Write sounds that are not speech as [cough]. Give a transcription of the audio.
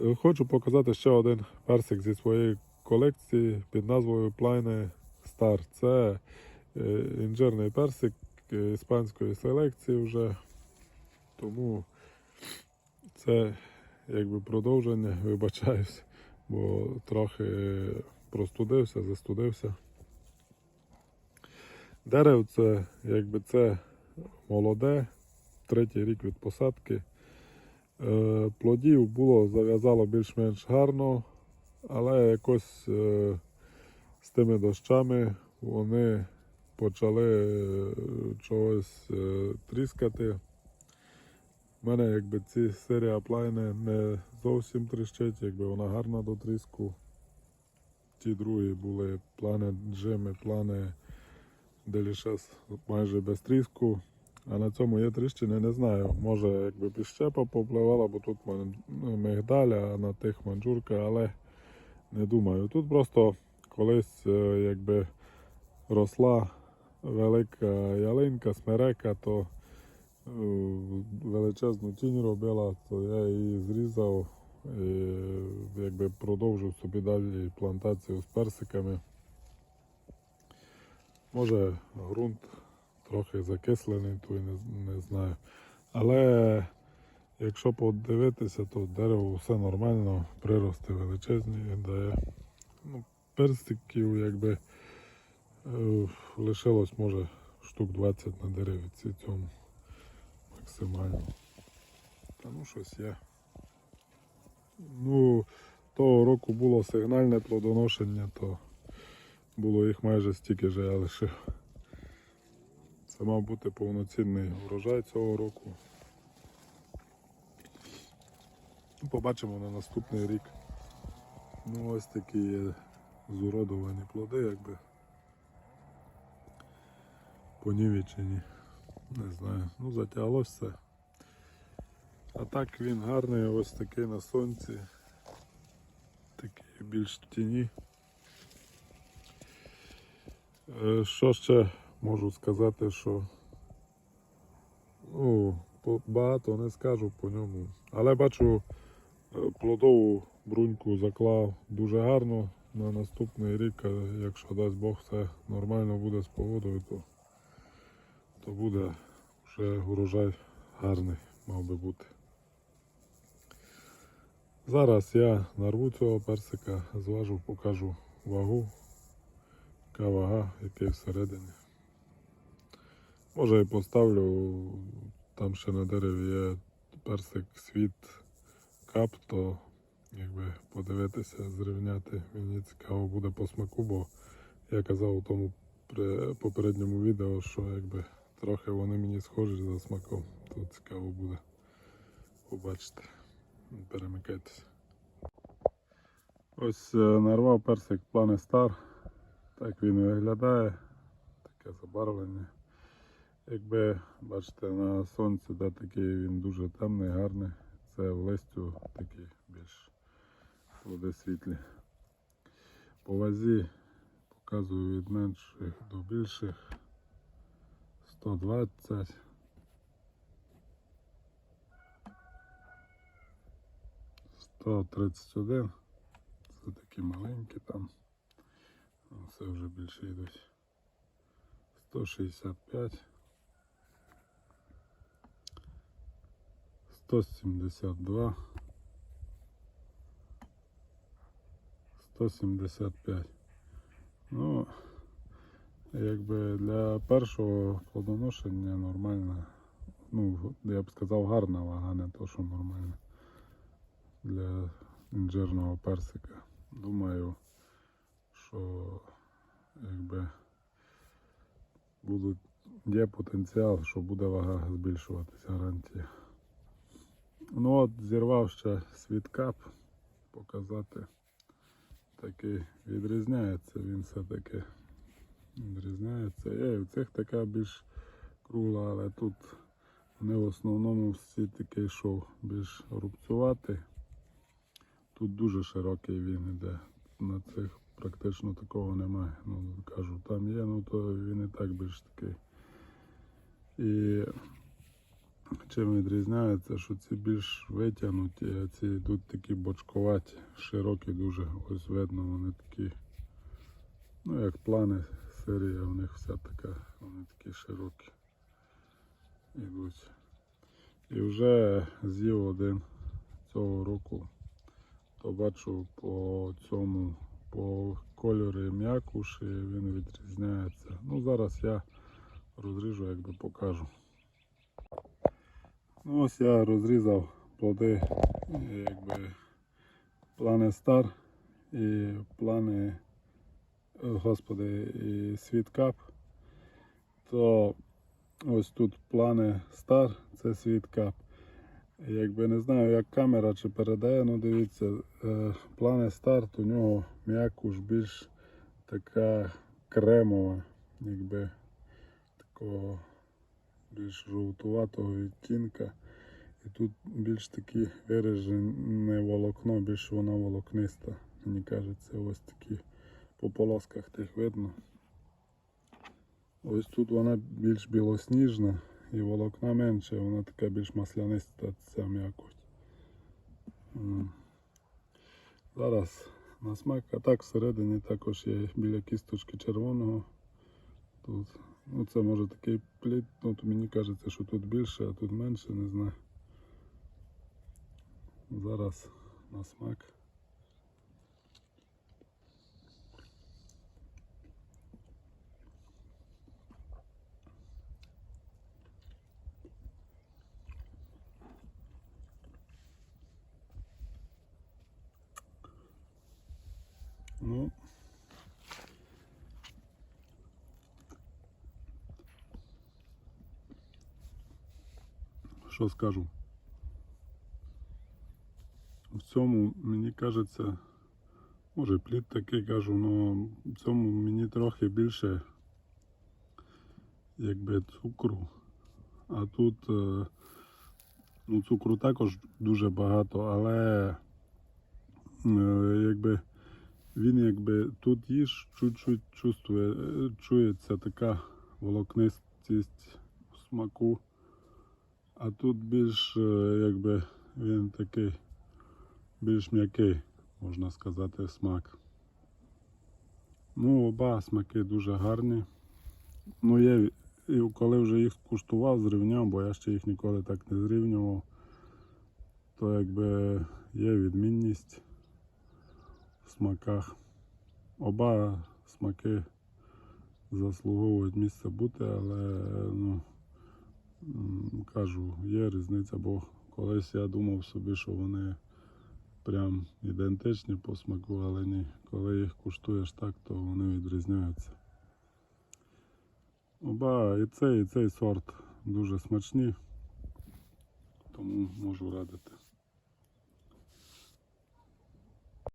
Е, Хочу показати ще один персик зі своєї колекції під назвою Pliny Star. Це е, інжирний персик е, іспанської селекції вже. Тому це якби продовження, [laughs] вибачаюсь, бо трохи простудився, застудився. Деревце, якби це молоде, третій рік від посадки. Е, Плодів було зав'язало більш-менш гарно, але якось е, з тими дощами вони почали е, чогось тріскати. У мене якби ці серія плайни не зовсім тріщить, якби вона гарна до тріску. Ті другі були плани джими, плани делішес майже без тріску. А на цьому є тріщини, не знаю. Може, якби піщепа попливала, бо тут ну, а на тих манджурка, але не думаю. Тут просто колись е, якби росла велика ялинка, смерека, то е, величезну тінь робила, то я її зрізав і якби продовжив собі далі плантацію з персиками. Може ґрунт трохи закислений, то і не, не знаю. Але якщо подивитися, то дерево все нормально, прирости величезні дає. Ну, персиків якби е, лишилось може штук 20 на дереві ці цьому максимально. Та ну щось є. Ну, того року було сигнальне плодоношення, то було їх майже стільки же я лишив. Це мав бути повноцінний урожай цього року. Ну, Побачимо на наступний рік. Ну ось такі є зуродовані плоди, якби понівечені. Не знаю. Ну затяглось все. А так він гарний, ось такий на сонці. Такий більш в тіні. Е, Що ще можу сказати, що ну, багато не скажу по ньому. Але бачу е, плодову бруньку заклав дуже гарно. На наступний рік, якщо дасть Бог все нормально буде з погодою, то, то буде вже урожай гарний, мав би бути. Зараз я нарву цього персика, зважу, покажу вагу, яка вага, який всередині. Може і поставлю, там ще на дереві є персик світ кап, то якби подивитися, зрівняти. Мені цікаво буде по смаку, бо я казав у тому при- попередньому відео, що якби трохи вони мені схожі за смаком, то цікаво буде побачити. Перемикайтеся. Ось е, нарвав персик плани Star. Так він виглядає. Таке забарвлення. Якби бачите на сонці, де такий він дуже темний, гарний. Це в листю такі більш плоди світлі. По вазі показую від менших до більших 120. 131. Це такі маленькі там. Це вже більше йдуть. 165. 172. 175. Ну, якби для першого плодоношення нормальна. Ну, я б сказав, гарна вага, не то, що нормальна. Для інжирного персика. Думаю, що якби будуть, є потенціал, що буде вага збільшуватися гарантія. Ну от зірвав ще світкап, показати. Такий відрізняється він все-таки. Відрізняється. Є і в цих така більш кругла, але тут вони в основному всі такий шов більш рубцюватий. Тут дуже широкий він іде. На цих практично такого немає. Ну, кажу, там є, ну то він і так більш такий. І чим відрізняється, що ці більш витягнуті, а ці йдуть такі бочковаті, широкі дуже. Ось видно, вони такі, ну як плани серія, у них вся така, вони такі широкі йдуть. І вже з'їв один цього року, то бачу по цьому, по кольорі м'якуші він відрізняється. Ну зараз я розріжу, якби покажу. Ось я розрізав плоди, е, якби плани стар і плани, е, господи, і світкап. То ось тут плани стар, це світкап. Якби не знаю, як камера чи передає, ну дивіться, е, плани старт у нього м'якуш більш така кремова, якби такого більш жовтуватого відтінка. І тут більш такі виражене волокно, більш вона волокниста. Мені кажеться, ось такі по полосках тих видно. Ось тут вона більш білосніжна і волокна менше, вона така більш масляниста ця м'якоть. Зараз на смак, а так всередині також є біля кісточки червоного. Тут, ну це може такий плід, ну мені кажеться, що тут більше, а тут менше, не знаю. Зараз на смак. Ну, що скажу? В цьому мені кажеться, може плід такий кажу, але в цьому мені трохи більше якби цукру. А тут е, ну, цукру також дуже багато, але е, якби він якби тут їж чуть-чуть чувствує, е, чується така волокнистість у смаку. А тут більш якби він такий більш м'який, можна сказати, смак. Ну, оба смаки дуже гарні. Ну, є, і коли вже їх куштував, зрівняв, бо я ще їх ніколи так не зрівнював, то якби є відмінність в смаках. Оба смаки заслуговують місце бути, але ну, кажу, є різниця, бо колись я думав собі, що вони прям ідентичні по смаку, але ні. Коли їх куштуєш так, то вони відрізняються. Оба і цей, і цей сорт дуже смачні, тому можу радити.